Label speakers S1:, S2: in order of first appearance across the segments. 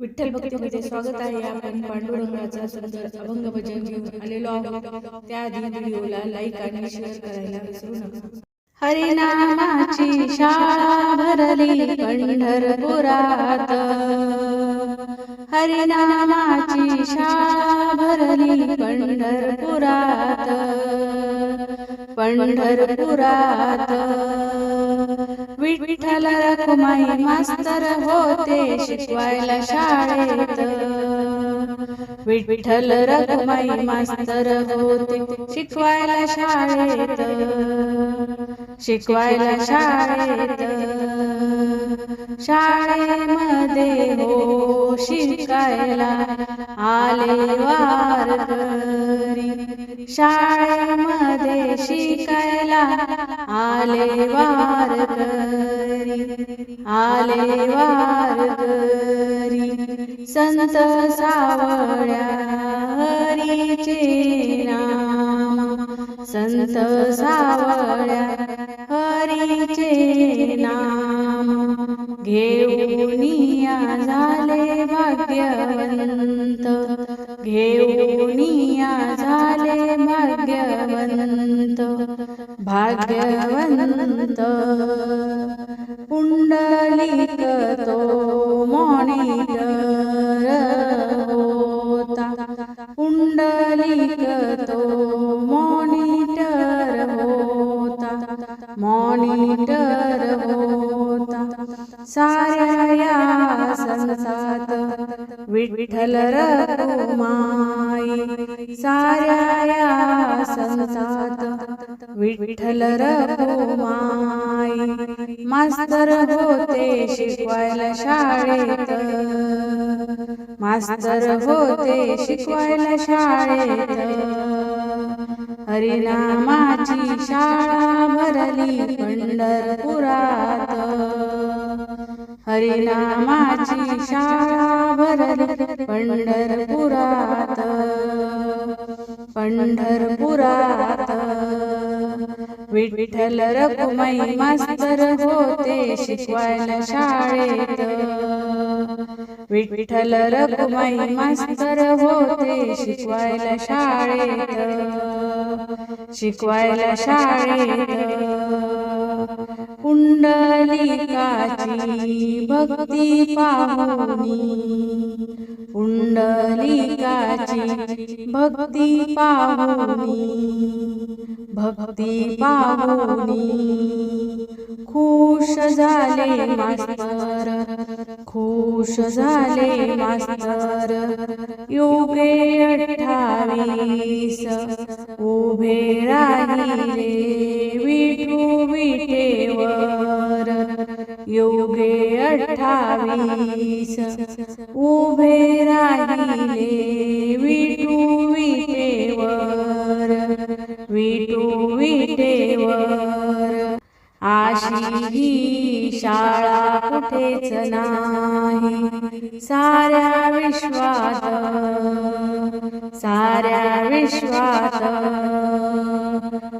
S1: विठ्ठल भक्तीमध्ये स्वागत आहे आपण पांडुरंगाचा सुंदर अभंग भजन घेऊन आलेलो आहोत. त्याआधी व्हिडिओला लाईक आणि शेअर करायला विसरू नका. हरिनामाची शाळा भरली पंढरपुरात. हरिनामाची शाळा भरली पंढरपुरात. पंढरपुरात. विठ्ठल रखुमाई मास्तर होते शिकवायला शाळेत. विठ्ठल रखुमाई मास्तर होते शिकवायला शाळेत. शिकवायला शाळेत. शाळेमध्ये हो शिकायला आले वारकरी. शाळेमध्ये शिकायला आले वारकरी आले वारकरी संत सावळ्या हरीचे नाम. संत सावळ्या हरीचे नाम. घेऊनिया झाले भाग्यवंत घेऊनिया झाले भाग्यवंत पुंडलिक तो मॉनिटर होता. पुंडलिक तो मॉनिटर होता. मॉनिटर होता. साऱ्या या संसात विठ्ठल रघुमाई. साऱ्या या संसात विठ्ठल रघुमाई मास्तर होते शिकवायला शाळेत. मास्तर होते शिकवायला शाळेत. हरिनामाची शाळा भरली पंढरपुरात. हरिनामाची शाळा भरली पंढरपुरात. पंढरपुरात. विठ्ठल रखुमाई मास्तर होते शिकवायला शाळेत. विठ्ठल रखुमाई मास्तर होते शिकवायला शाळेत. शिकवायला शाळेत. पुंडलिकाची भक्ती पाहुनी. पुंडलिकाची भक्ती पाहुनी. भक्ती पाहुनी खुश झाले मास्तर. खुश झाले मास्तर. योगे अठ्ठावीस. उभे राहिले ही शाळा कुठेच नाही. साऱ्या विश्वात साऱ्या विश्वात.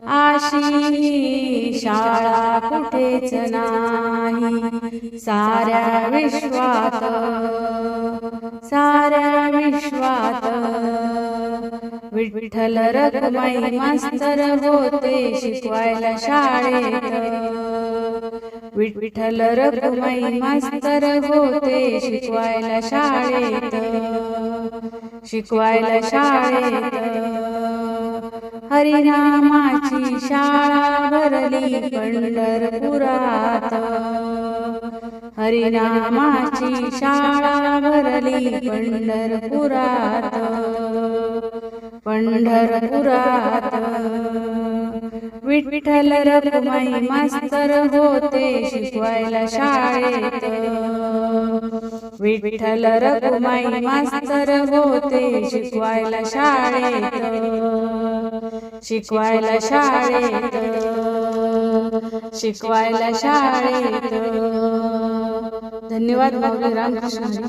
S1: आशी शाळा कुठेच नाही. साऱ्या विश्वात साऱ्या विश्वात. विठ्ठल रखुमाई मास्तर होते शिकवायला शाळेत. विठ्ठल रखुमाई मास्तर होते शिकवायला शाळेत. शिकवायला शाळेत. हरिनामाची शाळा भरली पंढरपुरात. हरिनामाची शाळा भरली पंढरपुरात. पंढरपुरात. विठ्ठल रखुमाई मास्तर होते शिकवायला शाळेत. विठ्ठल रखुमाई मास्तर होते शिकवायला शाळेत. शिकवायला शाळेत. शिकवायला शाळेत. धन्यवाद माऊली रामकृष्ण.